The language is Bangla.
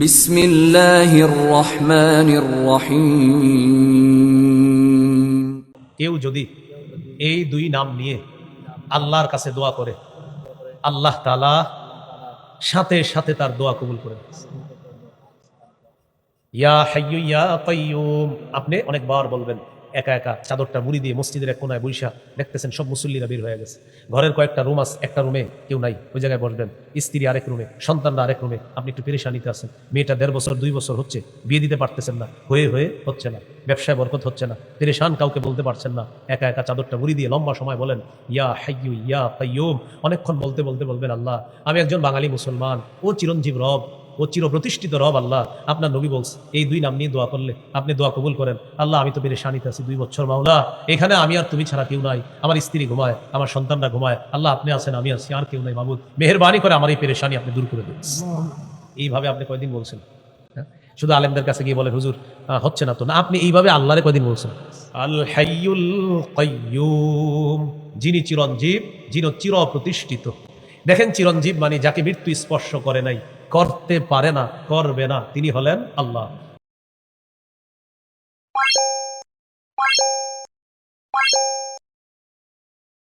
বিসমিল্লাহির রহমানির রহিম। কেউ যদি এই দুই নাম নিয়ে আল্লাহর কাছে দোয়া করে, আল্লাহ তালা সাথে সাথে তার দোয়া কবুল করে ইয়া হাইয়ু ইয়া কাইয়ুম আপনি অনেকবার বলবেন একা একা চাদরটা মুড়ি দিয়ে মসজিদের এক কোনায় বৈশা দেখতেছেন, সব মুসল্লিরা বের হয়ে গেছে। ঘরের কয়েকটা রুম আছে, একটা রুমে কেউ নাই, ওই জায়গায় বসবেন। স্ত্রী আরেক রুমে সন্তানরা আরেক রুমে আপনি একটু পেরেশানিতে আছেন মেয়েটা দেড় বছর, দুই বছর হচ্ছে, বিয়ে দিতে পারতেছেন না, হয়ে হয়ে হচ্ছে না, ব্যবসায় বরকত হচ্ছে না, পেরেশান কাউকে বলতে পারছেন না, একা একা চাদরটা মুড়ি দিয়ে লম্বা সময় বলেন, ইয়া হাইয়ু, ইয়া কাইয়ুম। অনেকক্ষণ বলতে বলতে বলবেন, আল্লাহ, আমি একজন বাঙালি মুসলমান, ও চিরঞ্জীব রব ও চির প্রতিষ্ঠিত রব আল্লাহ। আপনার নবী বলছে এই দুই নাম নিয়ে দোয়া করলে আপনি দোয়া কবুল করেন। আল্লাহ আমি তো বেড়ে শানিতে আছি দুই বছর মাওলা। এখানে আমি আর তুমি ছাড়া কেউ নাই। আমার স্ত্রী ঘুমায় আমার সন্তানরা ঘুমায়। আল্লাহ আপনি আছেন আমি আছি আর কেউ নাই মাহবুদ মেহরবানি করে আমার এই পেরেশানি আপনি দূর করে দিন। এইভাবে আপনি কয়দিন বলছেন? হ্যাঁ? শুধু আলেমদের কাছে গিয়ে বলে হুজুর হচ্ছে না তো। না আপনি এইভাবে আল্লাহরে কয়দিন বলছেন? আল হাইয়ুল কাইয়ুম। যিনি চিরঞ্জীব যিনি চির প্রতিষ্ঠিত দেখেন চিরঞ্জীব মানে যাকে মৃত্যু স্পর্শ করে নাই। করতে পারে না করবে না। তিনি হলেন আল্লাহ।